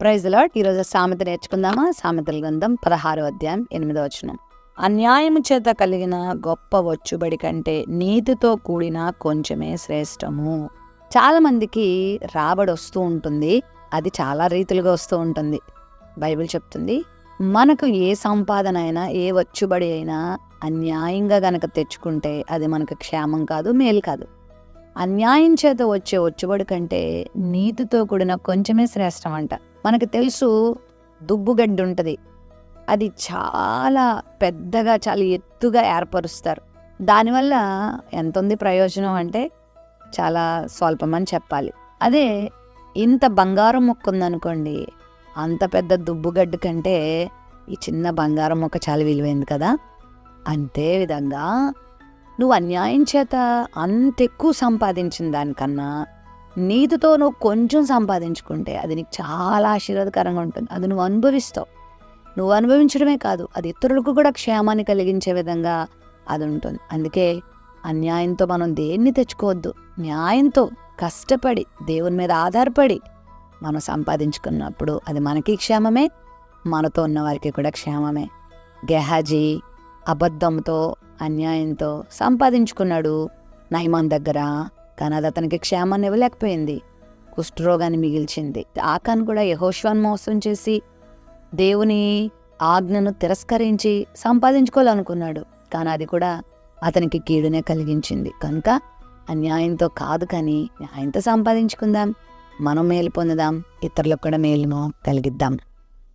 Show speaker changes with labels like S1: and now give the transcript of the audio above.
S1: Praise lot ఈరోజు సామెత నేర్చుకుందామా? సామెతల గ్రంథం పదహారో అధ్యాయం ఎనిమిదో వచనం. అన్యాయము చేత కలిగిన గొప్ప వచ్చుబడి కంటే నీతితో కూడిన కొంచెమే శ్రేష్టము. చాలామందికి రాబడి వస్తూ ఉంటుంది. అది చాలా రీతులుగా వస్తూ ఉంటుంది. బైబిల్ చెప్తుంది మనకు ఏ సంపాదన అయినా ఏ వచ్చుబడి అయినా అన్యాయంగా గనక తెచ్చుకుంటే అది మనకు క్షేమం కాదు మేలు కాదు. అన్యాయం చేత వచ్చే వచ్చుబడి కంటే నీతితో కూడిన కొంచెమే శ్రేష్టం అంట. మనకు తెలుసు దుబ్బుగడ్డి ఉంటుంది. అది చాలా పెద్దగా చాలా ఎత్తుగా ఏర్పరుస్తారు. దానివల్ల ఎంత ఉంది ప్రయోజనం అంటే చాలా స్వల్పమని చెప్పాలి. అదే ఇంత బంగారం మొక్క ఉందనుకోండి అంత పెద్ద దుబ్బుగడ్డి కంటే ఈ చిన్న బంగారం మొక్క చాలా విలువైంది కదా. అంతే విధంగా నువ్వు అన్యాయం చేత అంత ఎక్కువ సంపాదించిన దానికన్నా నీతితో నువ్వు కొంచెం సంపాదించుకుంటే అది నీకు చాలా ఆశీర్వాదకరంగా ఉంటుంది. అది నువ్వు అనుభవిస్తావు. నువ్వు అనుభవించడమే కాదు అది ఇతరులకు కూడా క్షేమాన్ని కలిగించే విధంగా అది ఉంటుంది. అందుకే అన్యాయంతో మనం దేన్ని తెచ్చుకోవద్దు. న్యాయంతో కష్టపడి దేవుని మీద ఆధారపడి మనం సంపాదించుకున్నప్పుడు అది మనకి క్షేమమే మనతో ఉన్న వారికి కూడా క్షేమమే. గెహాజీ అబద్ధంతో అన్యాయంతో సంపాదించుకున్నాడు నైమాన్ దగ్గర కానీ అది అతనికి క్షేమాన్ని ఇవ్వలేకపోయింది. కుష్ఠరోగాన్ని మిగిల్చింది. ఆకాన్ కూడా యహోష్వాన్ మోసం చేసి దేవుని ఆజ్ఞను తిరస్కరించి సంపాదించుకోవాలనుకున్నాడు. కానీ అది కూడా అతనికి కీడునే కలిగించింది. కనుక అన్యాయంతో కాదు కానీ న్యాయంతో సంపాదించుకుందాం. మనం మేలు పొందుదాం. ఇతరులకు కూడా మేలును కలిగిద్దాం.